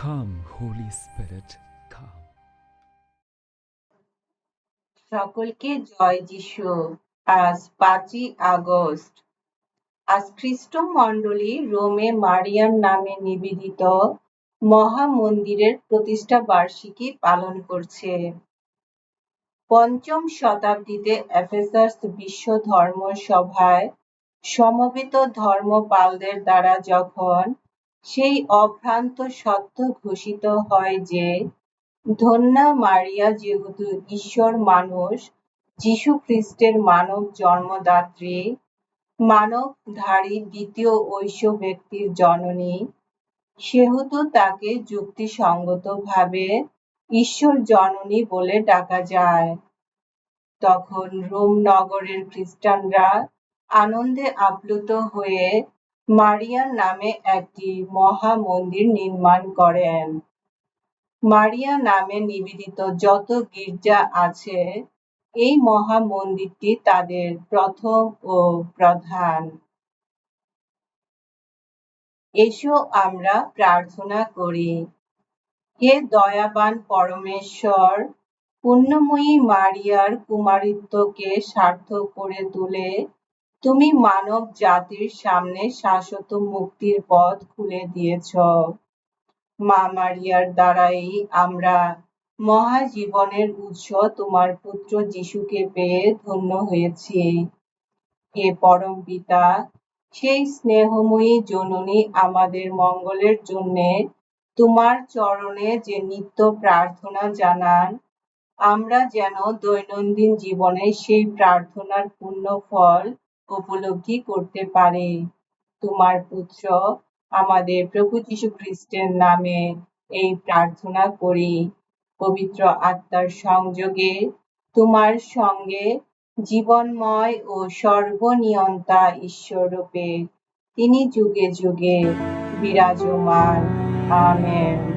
Holy Spirit, come. সকলকে জয় যিশু। আজ পাঁচই আগস্ট। আজ খ্রিস্ট মণ্ডলী রোমে মারিয়ার নামে নিবেদিত মহা মন্দিরের প্রতিষ্ঠা বার্ষিকী পালন করছে। পঞ্চম শতাব্দীতে এফেসাস বিশ্ব ধর্ম সভায় সমবেত ধর্মপালদের দ্বারা যখন সেই অভ্রান্ত সত্য ঘোষিত হয় যে, ধন্যা মারিয়া যেহেতু ঈশ্বর মানুষ, যীশু খ্রিস্টের মানব জন্মদাত্রী, মানবধারী দ্বিতীয় ঐশ্য ব্যক্তির জননী, সেহেতু তাকে যুক্তিসঙ্গতভাবে ঈশ্বর জননী বলে ডাকা যায়। তখন রোম নগরের খ্রিস্টানরা আনন্দে আপ্লুত হয়ে মারিয়ার নামে একটি মহা মন্দির নির্মাণ করেন। মারিয়া নামে নিবেদিত যত গির্জা আছে, এই মহা মন্দিরটি তাদের প্রথম ও প্রধান। এসো আমরা প্রার্থনা করি। হে দয়াবান পরমেশ্বর, পুণ্যময়ী মারিয়ার কুমারিত্বকে সার্থক করে তুলে তুমি মানব জাতির সামনে শাশ্বত মুক্তির পথ খুলে দিয়েছ। মা মারিয়ার দ্বারাই আমরা মহাজীবনের উৎস তোমার পুত্র যিশুকে পেয়ে ধন্য হয়েছি। হে পরম পিতা, সেই স্নেহময়ী জননী আমাদের মঙ্গলের জন্যে তোমার চরণে যে নিত্য প্রার্থনা জানান, আমরা যেন দৈনন্দিন জীবনে সেই প্রার্থনার পূর্ণ ফল উপলব্ধি করতে পারে। তোমার পুত্র আমাদের প্রভু যীশু খ্রিস্টের নামে এই প্রার্থনা করি। পবিত্র আত্মার সংযোগে তোমার সঙ্গে জীবনময় ও সর্বনিয়ন্তা ঈশ্বররূপে তিনি যুগে যুগে বিরাজমান। আমেন।